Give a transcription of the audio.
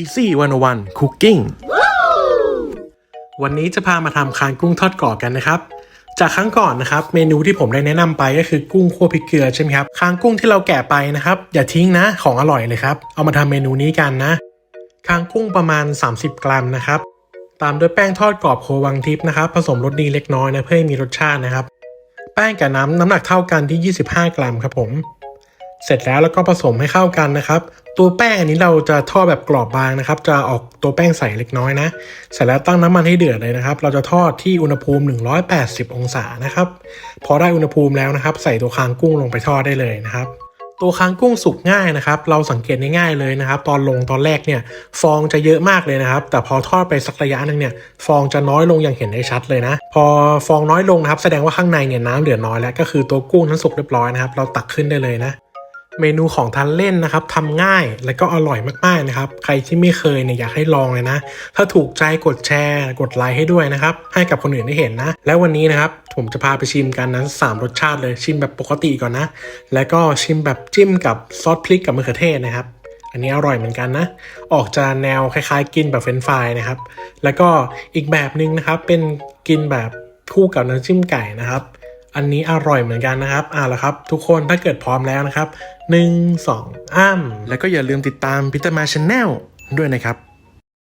Easy 101 Cooking วันนี้จะพามาทำคางกุ้งทอดกรอบกันนะครับ จากครั้งก่อนนะครับ เมนูที่ผมได้แนะนำไปก็คือกุ้งคั่วพริกเกลือใช่ไหมครับคางกุ้งที่เราแกะไปนะครับ อย่าทิ้งนะของอร่อยเลยครับ เอามาทำเมนูนี้กันนะคางกุ้งประมาณ 30 กรัมนะครับ ตามด้วยแป้งทอดกรอบโควังทิพย์นะครับ ผสมรสดีเล็กน้อยนะเพื่อให้มีรสชาตินะครับ แป้งกับน้ำน้ำหนักเท่ากันที่ 25 กรัมครับผม เสร็จแล้วแล้วก็ผสมให้เข้ากันนะครับ ตัวแป้งอันนี้เราจะทอดแบบกรอบบางนะครับ จะออกตัวแป้งใสเล็กน้อยนะ เสร็จแล้วตั้งน้ำมันให้เดือดเลยนะครับ เราจะทอดที่อุณหภูมิ 180 องศานะครับ พอได้อุณหภูมิแล้วนะครับ ใส่ตัวคางกุ้งลงไปทอดได้เลยนะครับตัวคางกุ้งสุกง่ายนะครับ เราสังเกตง่ายๆเลยนะครับ ตอนลงตอนแรกเนี่ย ฟองจะเยอะมากเลยนะครับ แต่พอทอดไปสักระยะหนึงเนี่ย ฟองจะน้อยลงอย่างเห็นได้ชัดเลยนะ พอฟองน้อยลงนะครับ แสดงว่าข้างในเนี่ยน้ำเหลือน้อยแล้ว ก็คือตัวกุ้งนั้นสุกเรียบร้อยนะครับ เราตักขึ้นได้เลยนะ เมนูของทานเล่นนะครับทำง่ายและก็อร่อยมากๆนะครับ ใครที่ไม่เคยเนี่ยอยากให้ลองเลยนะ ถ้าถูกใจกดแชร์ กดไลค์ให้ด้วยนะครับ ให้กับคนอื่นได้เห็นนะ แล้ววันนี้นะครับผมจะพาไปชิมกันนั้น3รสชาติเลยชิมแบบปกติก่อนนะ แล้วก็ชิมแบบจิ้มกับซอสพริกกับมะเขือเทศนะครับ อันนี้อร่อยเหมือนกันนะ ออกจะแนวคล้ายๆ กินแบบเฟรนฟรายนะครับ แล้วก็อีกแบบหนึ่งนะครับเป็นกินแบบคู่กับน้ำจิ้มไก่นะครับ อันนี้อร่อยเหมือนกันนะครับอ่าละครับ ทุกคนถ้าเกิดพร้อมแล้วนะครับ 1 2 อ้ำแล้วก็อย่าลืมติดตามพิตามาชาแนลด้วยนะครับ